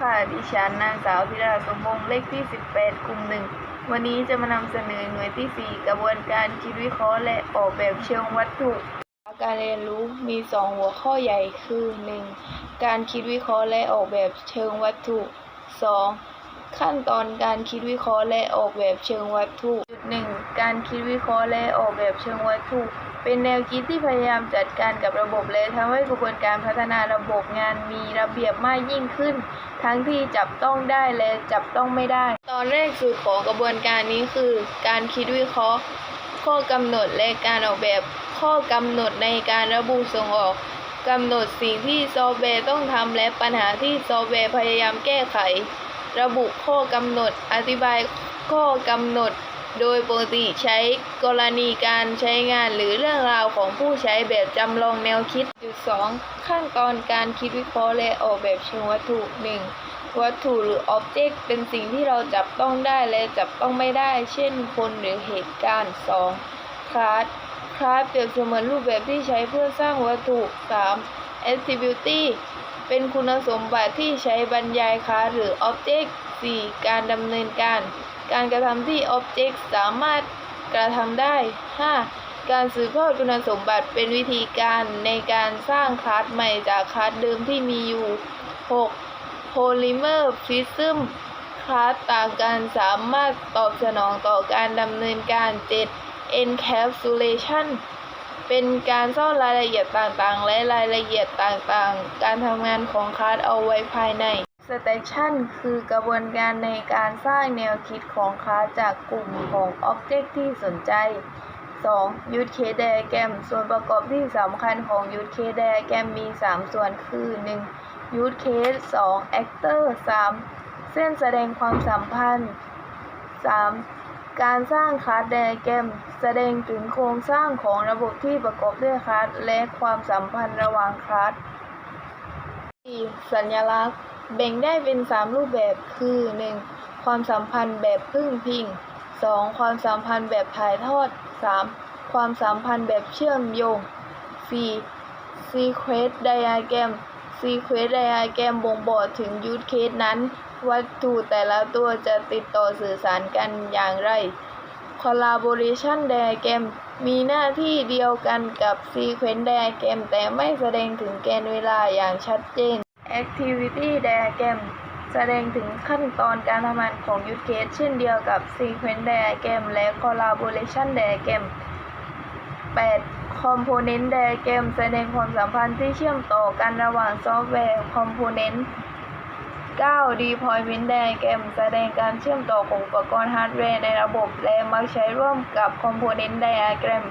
ค่ะ ดิฉันนางสาวพิราสมบงเลขที่ 18 กลุ่มหนึ่ง วันนี้จะมานำเสนอหน่วยที่ 4 กระบวนการคิดวิเคราะห์และออกแบบเชิงวัตถุ การเรียนรู้มี 2 หัวข้อใหญ่คือ 1. การคิดวิเคราะห์และออกแบบเชิงวัตถุ 2. ขั้นตอนการคิดวิเคราะห์และออกแบบเชิงวัตถุจุดหนึ่งการคิดวิเคราะห์และออกแบบเชิงวัตถุ เป็นแนวคิดที่พยายามจัดการกับระบบและทำให้กระบวนการพัฒนาระบบงานมีระเบียบมากยิ่งขึ้น ทั้งที่จับต้องได้และจับต้องไม่ได้ ตอนแรกสุดของกระบวนการนี้คือ การคิดวิเคราะห์ ข้อกำหนดและการออกแบบข้อกำหนดในการระบุส่งออกกำหนดสิ่งที่ซอฟต์แวร์ต้องทำและปัญหาที่ซอฟต์แวร์พยายามแก้ไข ระบุข้อกำหนด อธิบายข้อกำหนด โดยปกติใช้กรณีการใช้งานหรือเรื่องราวของผู้ใช้แบบจำลองแนวคิดจุดสองขั้นตอนการคิดวิเคราะห์และออกแบบเชิงวัตถุหนึ่งวัตถุหรือ Object เป็นสิ่งที่เราจับต้องได้และจับต้องไม่ได้ เช่นคนหรือเหตุการณ์สองคลาสคลาสเปรียบเสมือนรูปแบบที่ใช้เพื่อสร้างวัตถุสาม Attribute เป็นคุณสมบัติที่ใช้บรรยายคลาสหรือ Object 4. การดำเนินการ การกระทำที่ Object สามารถกระทำได้ 5. การสืบทอดคุณสมบัติเป็นวิธีการในการสร้างคลาสใหม่จากคลาสเดิมที่มีอยู่ 6. Polymer Prism คลาสต่างกันสามารถตอบสนองต่อการดำเนินการ 7. Encapsulation เป็นการซ่อนรายละเอียดต่างๆ และรายละเอียดต่างๆ การทำงานของคลาสเอาไว้ภายใน Station คือกระบวนการในการสร้างแนวคิดของคลาสจากกลุ่มของ Object ที่สนใจ 2. Use Case Diagram ส่วนประกอบที่สำคัญของ Use Case Diagram มี 3 ส่วนคือ 1. Use Case 2. Actor 3. เส้นแสดงความสัมพันธ์ 3. การสร้างคลาสไดอะแกรมแสดงถึงโครงสร้างของระบบที่ประกอบด้วยคลาสและความสัมพันธ์ระหว่างคลาส 4. สัญลักษณ์ แบ่งได้เป็น 3 รูปแบบคือ 1. ความสัมพันธ์แบบพึ่งพิง 2. ความสัมพันธ์แบบถ่ายทอด 3. ความสัมพันธ์แบบเชื่อมโยง 4. Sequence Diagram Sequence Diagram บ่งบอกถึง Use Case นั้น วัตถุแต่ละตัวจะติดต่อสื่อสารกันอย่างไร Collaboration Diagram มีหน้าที่เดียวกันกับ Sequence Diagram แต่ไม่แสดงถึงแกนเวลาอย่างชัดเจน Activity Diagram แสดงถึงขั้นตอนการทำงานของ Use Case เช่นเดียวกับ Sequence Diagram และ Collaboration Diagram 8. Component Diagram แสดงความสัมพันธ์ที่เชื่อมต่อกันระหว่างซอฟต์แวร์ Component 9. Deployment Diagram แสดงการเชื่อมต่อของอุปกรณ์ฮาร์ดแวร์ในระบบ และมักใช้ร่วมกับ Component Diagram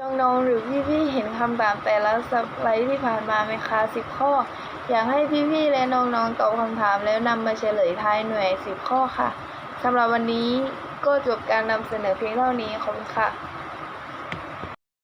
น้องๆ หรือพี่ๆ เห็นคำถามแต่ละสไลด์ที่ผ่านมาไหมคะ10 ข้อ อยากให้พี่ๆ และน้องๆ ตอบคำถามแล้วนำมาเฉลยท้ายหน่วย 10 ข้อค่ะสำหรับวันนี้ก็จบการนำเสนอเพียงเท่านี้ขอบคุณค่ะ